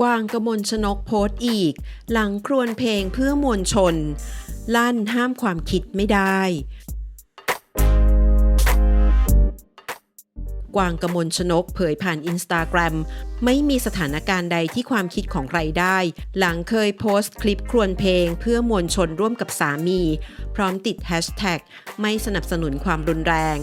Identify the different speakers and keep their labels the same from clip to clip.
Speaker 1: กวางกมลชนกโพสต์อีก หลังครวญเพลงเพื่อมวลชน ลั่นห้ามความคิดไม่ได้ กวางกมลชนกเผยผ่านอินสตาแกรมไม่มีสถานการณ์ใดที่ความคิดของใครได้ หลังเคยโพสต์คลิปครวญเพลงเพื่อมวลชนร่วมกับสามี พร้อมติดแฮชแท็กไม่สนับสนุนความรุนแรง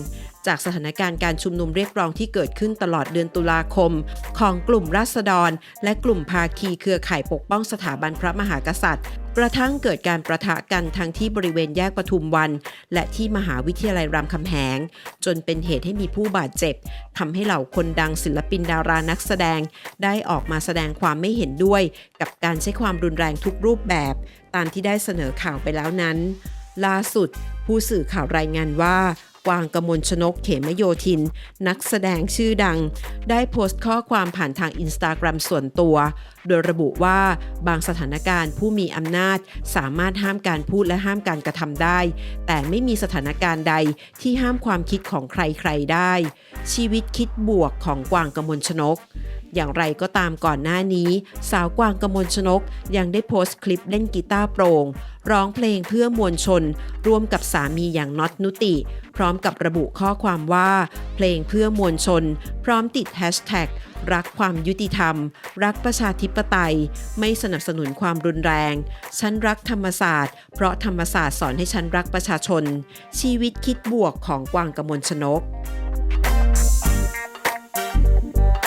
Speaker 1: จากสถานการณ์การชุมนุมเรียกร้องที่เกิดขึ้นตลอดเดือนตุลาคม ของกลุ่มราษฎร และกลุ่มภาคีเครือข่ายปกป้องสถาบันพระมหากษัตริย์ กระทั่งเกิดการประทะกันทั้งที่บริเวณแยกปทุมวัน และที่มหาวิทยาลัยรามคำแหง จนเป็นเหตุให้มีผู้บาดเจ็บทำให้เหล่าคนดังศิลปินดารานักแสดง ได้ออกมาแสดงความไม่เห็นด้วย กับการใช้ความรุนแรงทุกรูปแบบ ตามที่ได้เสนอข่าวไปแล้วนั้น ล่าสุดผู้สื่อข่าวรายงานว่า กวางกมลชนกเขมโยธิน นักแสดงชื่อดัง ได้โพสต์ข้อความผ่านทางอินสตาแกรมส่วนตัว โดยระบุว่าบางสถานการณ์ผู้มีอำนาจสามารถห้ามการพูดและห้ามการกระทำได้ แต่ไม่มีสถานการณ์ใดที่ห้ามความคิดของใครๆได้ ชีวิตคิดบวกของกวางกมลชนก อย่างไรก็ตามก่อนหน้านี้ สาวกวางกมลชนก ยังได้โพสต์คลิปเล่นกีตาร์โปร่งร้องเพลงเพื่อมวลชน ร่วมกับสามีอย่างน็อตนุติ พร้อมกับระบุข้อความว่า เพลงเพื่อมวลชน พร้อมติดแฮชแท็กรักความยุติธรรม รักประชาธิปไตย ไม่สนับสนุนความรุนแรง ฉันรักธรรมศาสตร์ เพราะธรรมศาสตร์สอนให้ฉันรักประชาชน ชีวิตคิดบวกของกวางกมลชนก